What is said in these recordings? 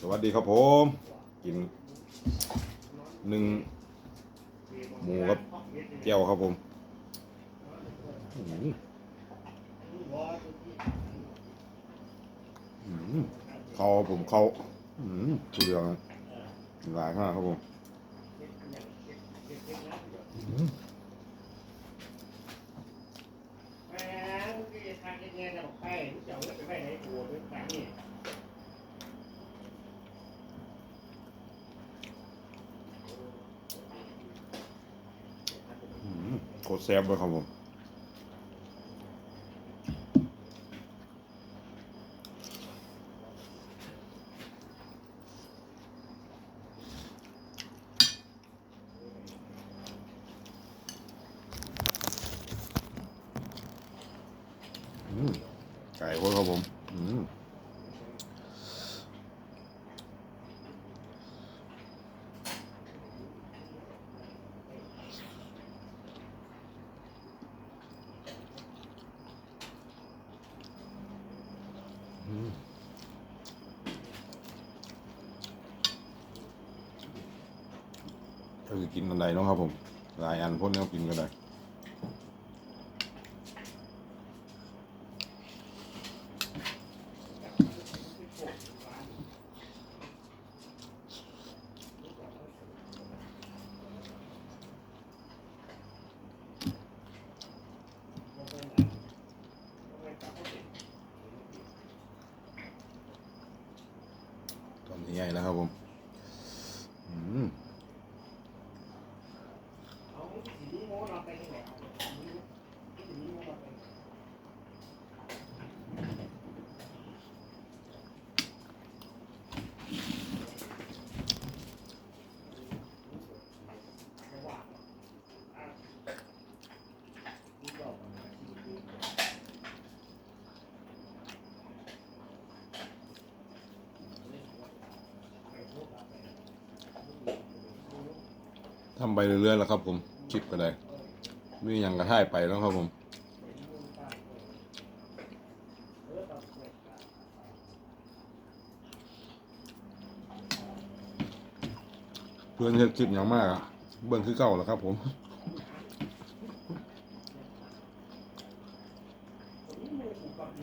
สวัสดีครับผม กินหนึ่งหมูกับแก้วครับผมอื้อหืออื้อหือเขาผมเขาอื้อหือทุเรียนหลายมากครับผมอื้อหือ แหมมึงจะทำยังไงจะบอกไปมึงจะเอาเงินไปไว้ไหนกูไปแฝงนี่ อื้อหือโค ตรแซ่บเลยครับผมอืมไก่โคตรครับผม อืม ก็คือกินอะไรเนาะครับผมหลายอันพวกนี้กินกันได้ ใหญ่แล้วครับผมอืม เอามึงสิมีโม่เราไปที่ไหนเอามึงสิมีโม่เราไป ทำไปเรื่อยๆแล้วครับ ผมคลิปก็ได้มีอย่างกระท่ายไปแล้วครับผมเพื่อนเฮ็ดคลิปอย่างมากอะเบิ่งคือเก่าแล้วครับ ผม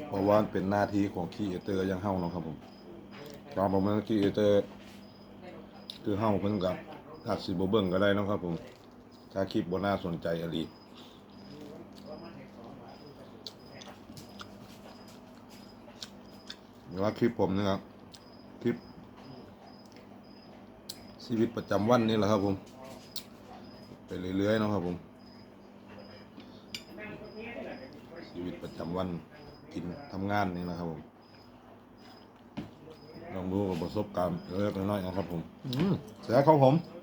เพราะว่าเป็นหน้าที่ของคีเอเตอร์ยังเฮาเนาะครับผมตามผมเป็นคีเอเตอร์คือเฮาเพิ่นกับ อาจสิบ่เบิ่งก็ได้เนาะครับผม ถ้าคลิปบ่น่าสนใจอะลีหรือว่าคลิปผมนะครับ คลิป ชีวิตประจำวันนี่แหละครับผม ไปเรื่อยๆเนาะครับผม ชีวิตประจำวันกินทำงานนี่นะครับผมลองดูประสบการณ์เล็กๆน้อยๆนะครับผมอืมแซ่บครับผมอืม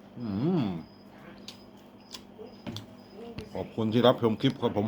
ขอบคุณที่รับชมคลิปครับผม